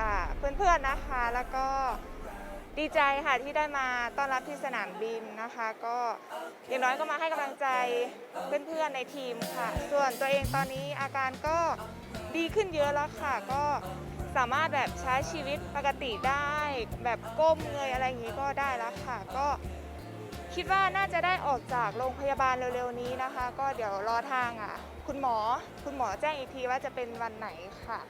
อ่าเพื่อนๆนะคะ แล้วก็ดีใจค่ะที่ได้มาต้อนรับที่สนามบินนะคะ ก็อย่างน้อยก็มาให้กำลังใจเพื่อนๆในทีมค่ะ ส่วนตัวเองตอนนี้อาการก็ดีขึ้นเยอะแล้วค่ะ ก็สามารถแบบใช้ชีวิตปกติได้ แบบก้มเงยอะไรอย่างนี้ก็ได้แล้วค่ะ ก็คิดว่าน่าจะได้ออกจากโรงพยาบาลเร็วๆนี้นะคะ ก็เดี๋ยวรอทางอะ คุณหมอคุณหมอแจ้งอีกทีว่าจะเป็นวันไหนค่ะ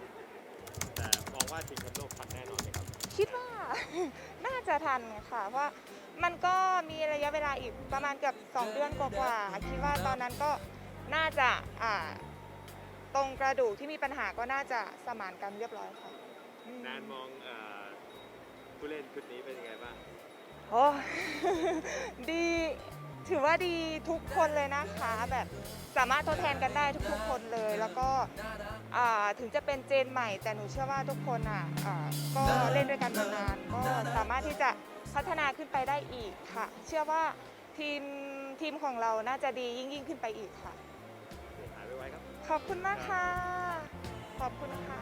แต่มองว่าชิงแชมป์โลกทันแน่นอนไหมครับ คิดว่า น่าจะทันค่ะ เพราะว่ามันก็มีระยะเวลาอีกประมาณเกือบ2 เดือนกว่าๆคิดว่าตอนนั้นก็น่าจะอ่าตรงกระดูกที่มีปัญหาก็น่าจะสมานกันเรียบร้อยค่ะอืม นานมองเอ่อผู้เล่นชุดนี้เป็นยังไงบ้าง โอ้ ดีถือว่าดีทุกคนเลยนะคะ แบบสามารถทดแทนกันได้ทุกๆคนเลย แล้วก็ อ่าถึงจะเป็นเจนใหม่ แต่หนูเชื่อว่าทุกคนอะอ่าก็เล่นด้วยกันมานาน ก็สามารถที่จะพัฒนาขึ้นไปได้อีกค่ะ เชื่อว่าทีมทีมของเราน่าจะดียิ่งยิ่งๆขึ้นไปอีกค่ะ หายไปไวๆครับ ขอบคุณมากค่ะ ขอบคุณค่ะ